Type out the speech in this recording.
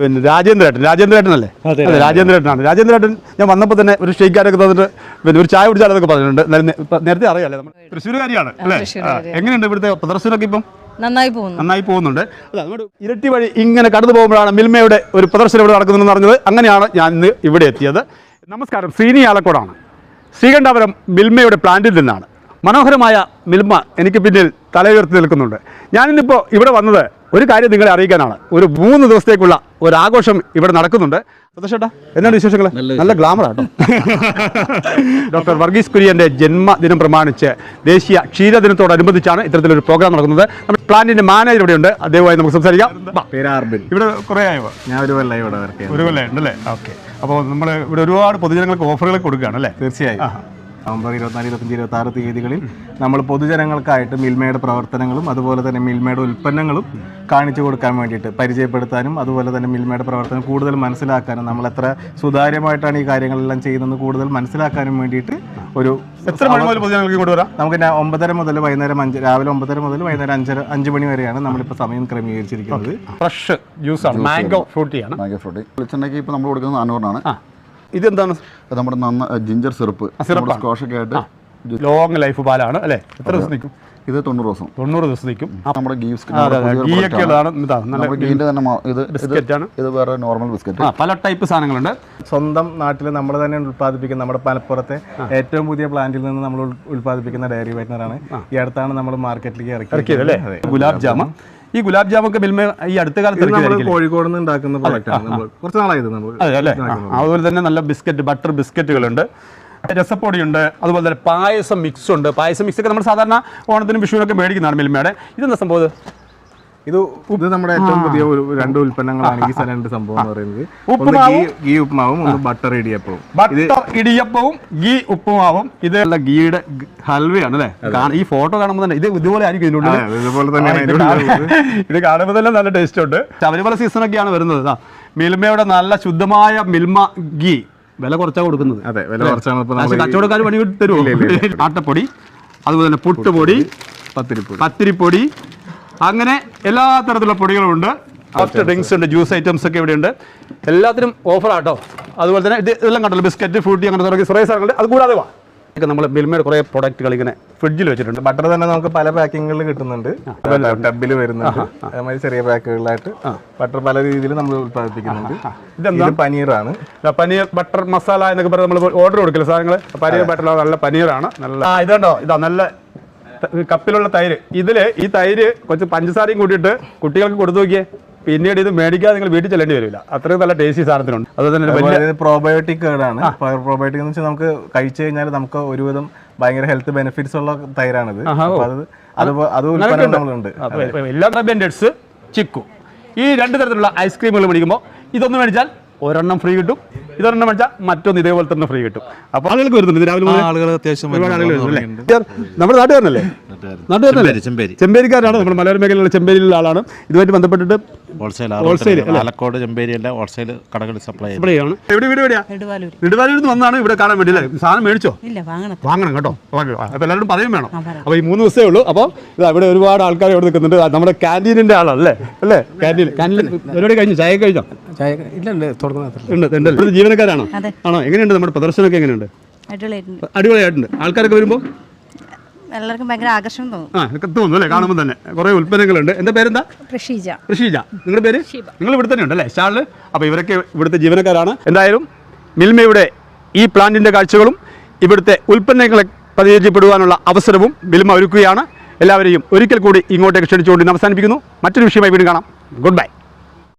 പിന്നെ രാജേന്ദ്രേട്ടൻ രാജേന്ദ്രേട്ടനല്ലേ? അതെ, അതെ രാജേന്ദ്രേട്ടനാണ്. രാജേന്ദ്രേട്ടൻ ഞാൻ വന്നപ്പോൾ തന്നെ ഒരു ഷെയ്ക്കാരൊക്കെ തന്നിട്ട് പിന്നെ ഒരു ചായ കുടിച്ചാലൊക്കെ പറഞ്ഞിട്ടുണ്ട്. നേരത്തെ അറിയാലേ നമ്മൾ തൃശ്ശൂരുകാരിയാണ് അല്ലേ? എങ്ങനെയുണ്ട് ഇവിടുത്തെ പ്രദർശനമൊക്കെ ഇപ്പം? നന്നായി പോകുന്നു. നന്നായി പോകുന്നുണ്ട്. അല്ല നമ്മുടെ ഇരട്ടി വഴി ഇങ്ങനെ കടന്നു പോകുമ്പോഴാണ് മിൽമയുടെ ഒരു പ്രദർശനം ഇവിടെ നടക്കുന്നതെന്ന് പറഞ്ഞത്. അങ്ങനെയാണ് ഞാൻ ഇന്ന് ഇവിടെ എത്തിയത്. നമസ്കാരം ശ്രീനി ആലക്കോടാണ്. ശ്രീകണ്ഠാപുരം മിൽമയുടെ പ്ലാന്റിൽ നിന്നാണ്. മനോഹരമായ മിൽമ എനിക്ക് പിന്നിൽ തലയുയർത്തി നിൽക്കുന്നുണ്ട്. ഞാനിന്നിപ്പോൾ ഇവിടെ വന്നത് ഒരു കാര്യം നിങ്ങളെ അറിയിക്കാനാണ്. ഒരു മൂന്ന് ദിവസത്തേക്കുള്ള ഒരു ആഘോഷം ഇവിടെ നടക്കുന്നുണ്ട്. സന്തോഷേട്ടാ എന്താണ് വിശേഷങ്ങൾ നല്ല ഗ്ലാമറാട്ടോ ഡോക്ടർ വർഗീസ് കുര്യന്റെ ജന്മദിനം പ്രമാണിച്ച് ദേശീയ ക്ഷീരദിനത്തോടനുബന്ധിച്ചാണ് ഇത്തരത്തിലൊരു പ്രോഗ്രാം നടക്കുന്നത്. നമ്മുടെ പ്ലാന്റിന്റെ മാനേജർ ഇവിടെയുണ്ട്. അദ്ദേഹമായി നമുക്ക് സംസാരിക്കാം. വാ. പേര് ആർബിൻ ഇവിടെ കുറേ ആയോ? ഞാൻ ഒരു കൊല്ലം ഇവിടെ ഒരു കൊല്ലം ഉണ്ടല്ലേ? ഓക്കെ. അപ്പോൾ നമ്മൾ ഇവിടെ ഒരുപാട് പൊതുജനങ്ങൾക്ക് ഓഫറുകൾ കൊടുക്കുകയാണ് അല്ലേ? തീർച്ചയായും. നവംബർ ഇരുപത്തിനാല് ഇരുപത്തഞ്ച് ഇരുപത്തി ആറ് തീയതികളിൽ നമ്മൾ പൊതുജനങ്ങൾക്കായിട്ട് മിൽമയുടെ പ്രവർത്തനങ്ങളും അതുപോലെ തന്നെ മിൽമയുടെ ഉൽപ്പന്നങ്ങളും കാണിച്ചു കൊടുക്കാൻ വേണ്ടിയിട്ട് പരിചയപ്പെടുത്താനും അതുപോലെ തന്നെ മിൽമയുടെ പ്രവർത്തനം കൂടുതൽ മനസ്സിലാക്കാനും നമ്മൾ എത്ര സുതാര്യമായിട്ടാണ് ഈ കാര്യങ്ങളെല്ലാം ചെയ്യുന്നത് കൂടുതൽ മനസ്സിലാക്കാനും വേണ്ടിയിട്ട് ഒരു എത്ര മണി മുതൽ പൊതുജനങ്ങൾക്ക് കൊണ്ടുവരാം വരാം? നമുക്ക് ഒമ്പതര മുതൽ വൈകുന്നേരം അഞ്ച് രാവിലെ ഒമ്പതര മുതൽ വൈകുന്നേരം അഞ്ചര അഞ്ച് മണി വരെയാണ് നമ്മളിപ്പോൾ സമയം ക്രമീകരിച്ചിരിക്കുന്നത്. ഫ്രഷ് ജ്യൂസാണ് മാംഗോ ഫ്രൂട്ടിയാണ് മാംഗോ ഫ്രൂട്ടി വെളിച്ചെണ്ണയ്ക്ക് ഇപ്പോൾ നമ്മൾ കൊടുക്കുന്നത് നാനൂറിനാണ്. ആ. ഇതെന്താണ്? നമ്മുടെ നന്ന ജിഞ്ചർ സിറപ്പ്. സിറപ്പ് സ്കോഷൊക്കെ ആയിട്ട് ലോങ് ലൈഫ് പാലാണ് അല്ലേ? എത്ര ദിവസം നിൽക്കും? ഇത് തൊണ്ണൂറ് ദിവസം. തൊണ്ണൂറ് ദിവസം നിൽക്കും. നമ്മുടെ ഗീ അതെ അതെ. ഗീ ഉള്ളതാണ് ഇതാ നല്ല നമ്മുടെ ഗീന്റെ തന്നെ ഇത് ഇത് ബിസ്ക്കറ്റ് ആണ്. ഇത് വേറെ നോർമൽ ബിസ്ക്കറ്റ്. പല ടൈപ്പ് സാധനങ്ങളുണ്ട്. സ്വന്തം നാട്ടിൽ നമ്മൾ തന്നെ ഉൽപ്പാദിപ്പിക്കുന്ന നമ്മുടെ മലപ്പുറത്തെ ഏറ്റവും പുതിയ പ്ലാന്റിൽ നിന്ന് നമ്മൾ ഉത്പാദിപ്പിക്കുന്ന ഉൽപ്പാദിപ്പിക്കുന്ന ഡയറി പാർട്ട്ണറാണ് ഈ അടുത്താണ് നമ്മൾ മാർക്കറ്റിലേക്ക് ഇറക്കിയത് അല്ലേ? ഗുലാബ് ജാമു ഈ ഗുലാബ് ജാമൊക്കെ മിൽമ ഈ അടുത്ത കാലത്ത് കോഴിക്കോട് നിന്ന് ഉണ്ടാക്കുന്ന പ്രോഡക്റ്റ് ആണ്. നമ്മൾ കുറച്ച് നാളായത് നമ്മൾ അതുപോലെ തന്നെ നല്ല ബിസ്ക്കറ്റ് ബട്ടർ ബിസ്ക്കറ്റുകളുണ്ട്. രസപ്പൊടിയുണ്ട് അതുപോലെ തന്നെ പായസം മിക്സ് ഉണ്ട്. പായസം മിക്സ് ഒക്കെ നമ്മൾ സാധാരണ ഓണത്തിനും വിഷുവിനൊക്കെ മേടിക്കുന്നതാണ് മിൽമയുടെ. ഇതെന്താ സംഭവം ഇത്? ഇത് നമ്മുടെ ഏറ്റവും പുതിയ ഒരു രണ്ട് ഉൽപ്പന്നങ്ങളാണ് ഈ രണ്ട് സംഭവം എന്ന് പറയുന്നത്. ഉപ്പുമാവും? ഗീ ഉപ്പുമാവും ഒന്ന് ബട്ടർ ഇടിയപ്പവും. ബട്ടർ ഇടിയപ്പവും ഗീ ഉപ്പുമാവും. ഇത് അല്ല ഗീയുടെ ഹൽവയാണ് അല്ലേ? ഈ ഫോട്ടോ കാണുമ്പോൾ തന്നെ ഇത് ഇതുപോലെ ആയിരിക്കും ഇതിനുള്ളിൽ ഇതുപോലെ തന്നെയാണ് ഇത് കാണുമ്പോൾ- തന്നെ നല്ല ടേസ്റ്റ് ഉണ്ട്. ശബരിമല സീസണൊക്കെയാണ് വരുന്നത്. മിൽമയുടെ നല്ല ശുദ്ധമായ മിൽമ ഗീ. വില കുറച്ചാണ് കൊടുക്കുന്നത്. അതെ വില കുറച്ചാണ് കച്ചവടക്കാർ പണി തരുമോ ആട്ടപ്പൊടി അതുപോലെ തന്നെ പുട്ടുപൊടി പത്തിരിപ്പൊടി. പത്തിരിപ്പൊടി അങ്ങനെ എല്ലാ തരത്തിലുള്ള പൊടികളും ഉണ്ട്. സോഫ്റ്റ് ഡ്രിങ്ക്സ് ഉണ്ട് ജ്യൂസ് ഐറ്റംസ് ഒക്കെ ഇവിടെ ഉണ്ട് എല്ലാത്തിനും ഓഫർ ആട്ടോ. അതുപോലെ തന്നെ ഇത് ഇതെല്ലാം കണ്ടല്ലോ ബിസ്ക്കറ്റ് ഫ്രൂട്ടി അങ്ങനെ തുടങ്ങി കുറേ സാധനങ്ങളുണ്ട്. അത് കൂടാതെ വാ. ഇതൊക്കെ നമ്മൾ മിൽമയുടെ കുറേ പ്രൊഡക്റ്റുകൾ ഇങ്ങനെ ഫ്രിഡ്ജിൽ വെച്ചിട്ടുണ്ട്. ബട്ടർ തന്നെ നമുക്ക് പല പാക്കിങ്ങുകളിൽ കിട്ടുന്നുണ്ട്. ഡബിൽ വരുന്നുണ്ട്. അതേമാതിരി ചെറിയ പാക്കുകളിലായിട്ട് ബട്ടർ പല രീതിയിൽ നമ്മൾ ഉൽപ്പാദിപ്പിക്കുന്നുണ്ട്. ഇതെന്താ? ഇത് പനീറാണ്. പനീർ ബട്ടർ മസാല എന്നൊക്കെ പറഞ്ഞ് നമ്മൾ ഓർഡർ കൊടുക്കില്ല സാധനങ്ങൾ പനീർ ബട്ടർ നല്ല പനീറാണ്. നല്ല ഇതുണ്ടോ? ഇതാ നല്ല കപ്പിലുള്ള തൈര്. ഇതിൽ ഈ തൈര് കുറച്ച് പഞ്ചസാരയും കൂട്ടിയിട്ട് കുട്ടികൾക്ക് കൊടുത്തു നോക്കിയേ. പിന്നീട് ഇത് മേടിക്കാതെ നിങ്ങൾ വീട്ടിൽ ചെല്ലേണ്ടി വരില്ല. അത്രയും നല്ല ടേസ്റ്റി സാധനത്തിനുണ്ട്. അതുപോലെ തന്നെ ഒരു വലിയ പ്രോബയോട്ടിക് ആണ്. പ്രോബയോട്ടിക് എന്ന് വെച്ചാൽ നമുക്ക് കഴിച്ചു കഴിഞ്ഞാൽ നമുക്ക് ഒരുവിധം ഭയങ്കര ഹെൽത്ത് ബെനിഫിറ്റ്സ് ഉള്ള തൈരാണിത്. എല്ലാ ബെൻഡേഴ്സ് ചിക്കു ഈ രണ്ട് തരത്തിലുള്ള ഐസ്ക്രീമുകൾ മേടിക്കുമ്പോൾ ഇതൊന്ന് മേടിച്ചാൽ ഒരെണ്ണം ഫ്രീ കിട്ടും. ഇതൊരെണ്ണം മേടിച്ചാൽ മറ്റൊന്ന് ഇതേപോലെ തന്നെ ഫ്രീ കിട്ടും. അപ്പോൾ ആളുകൾക്ക് വരുന്നുണ്ട് രാവിലെ ആളുകൾ അത്യാവശ്യം ഒരുപാട് ആളുകൾ വരുന്നുണ്ട് അല്ലേ? നമ്മുടെ നാട്ടുകാരനല്ലേ? നാട്ടുകാരനല്ലേ? ചെമ്പേരി. ചെമ്പേരിക്കാരാണ്. നമ്മുടെ മലയോര മേഖലയിലുള്ള ചെമ്പേരിയിലുള്ള ആളാണ്. ഇതുമായിട്ട് ബന്ധപ്പെട്ടിട്ട് ആലക്കോട് ചെമ്പേരി എല്ലാം ഹോൾസെയിൽ കടകളിൽ സപ്ലൈ ചെയ്യും എവിടെ വീട് എവിടെയാ? നെടുവാലൂർ നെടുവാലൂരിൽ നിന്ന് വന്നാണ് ഇവിടെ കാണാൻ വേണ്ടി അല്ലേ സാധനം മേടിച്ചോ? ഇല്ല വാങ്ങണം. വാങ്ങണം കേട്ടോ. അപ്പോൾ എല്ലാവരും പറയും വേണം. അപ്പോൾ ഈ മൂന്ന് ദിവസമേ ഉള്ളൂ. അപ്പോൾ ഇവിടെ ഒരുപാട് ആൾക്കാർ ഇവിടെ നിൽക്കുന്നുണ്ട്. നമ്മുടെ ക്യാന്റീനിന്റെ ആളല്ലേ അല്ലേ? ക്യാന്റീൻ ക്യാന്റീൻ പരിപാടി കഴിഞ്ഞു? ചായ കഴിഞ്ഞോ ഉണ്ട് ജീവനക്കാരാണോ. ആണോ? എങ്ങനെയുണ്ട് നമ്മുടെ പ്രദർശനമൊക്കെ എങ്ങനെയുണ്ട്? അടിപൊളിയായിട്ടുണ്ട്. അടിപൊളിയായിട്ടുണ്ട്. ആൾക്കാരൊക്കെ വരുമ്പോൾ എല്ലാവർക്കും ഭയങ്കര ആകർഷണം തോന്നും. ആ ഒക്കെ തോന്നുന്നു അല്ലേ? കാണുമ്പോൾ തന്നെ. കുറേ ഉൽപ്പന്നങ്ങളുണ്ട്. എന്താ പേരെന്താ? പ്രഷീജ. ഋഷിജ നിങ്ങളുടെ പേര്? നിങ്ങൾ ഇവിടെ തന്നെ ഉണ്ടല്ലേ സ്റ്റാളിൽ അപ്പോൾ ഇവരൊക്കെ ഇവിടുത്തെ ജീവനക്കാരാണ്. എന്തായാലും മിൽമയുടെ ഈ പ്ലാന്റിന്റെ കാഴ്ചകളും ഇവിടുത്തെ ഉൽപ്പന്നങ്ങളെ പരിചയപ്പെടുവാനുള്ള അവസരവും മിൽമ ഒരുക്കുകയാണ്. എല്ലാവരെയും ഒരിക്കൽ കൂടി ഇങ്ങോട്ടേക്ക് ക്ഷണിച്ചുകൊണ്ട് അവസാനിപ്പിക്കുന്നു. മറ്റൊരു വിഷയമായി വീണ്ടും കാണാം. Good bye